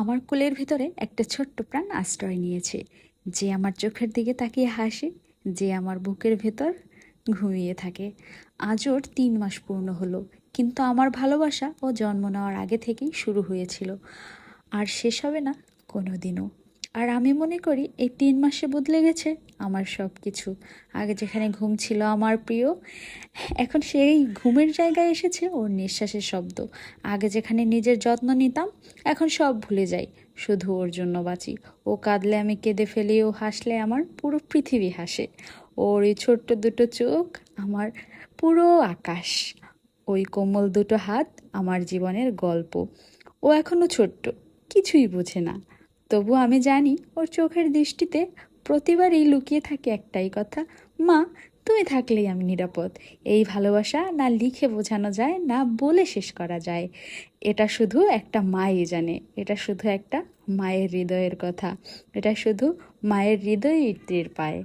আমার কোলের ভিতরে একটা ছোট্ট প্রাণ আশ্রয় নিয়েছে। যে আমার চোখের দিকে তাকিয়ে হাসে, যে আমার বুকের ভেতর ঘুমিয়ে থাকে। আজ ওর তিন মাস পূর্ণ হলো, কিন্তু আমার ভালোবাসা ও জন্ম নেওয়ার আগে থেকেই শুরু হয়েছিল। আর শেষ হবে না কোনো দিনও আর আমি মনে করি এই তিন মাসে বদলে গেছে আমার সব কিছু আগে যেখানে ঘুম ছিল আমার প্রিয়, এখন সেই ঘুমের জায়গায় এসেছে ওর নিঃশ্বাসের শব্দ। আগে যেখানে নিজের যত্ন নিতাম, এখন সব ভুলে যাই, শুধু ওর জন্য বাঁচি। ও কাঁদলে আমি কেঁদে ফেলি, ও হাসলে আমার পুরো পৃথিবী হাসে। ওর এই ছোট্ট দুটো চোখ, আমার পুরো আকাশ। ওই কোমল দুটো হাত আমার জীবনের গল্প। ও এখনও ছোট্ট, কিছুই বোঝে না। তবু আমি জানি ওর চোখের দৃষ্টিতে প্রতিবারই লুকিয়ে থাকে একটাই কথা, মা, তুমি থাকলেই আমি নিরাপদ। এই ভালোবাসা না লিখে বোঝানো যায়, না বলে শেষ করা যায়। এটা শুধু একটা মাই জানে, এটা শুধু একটা মায়ের হৃদয়ের কথা, এটা শুধু মায়ের হৃদয়ই টের পায়।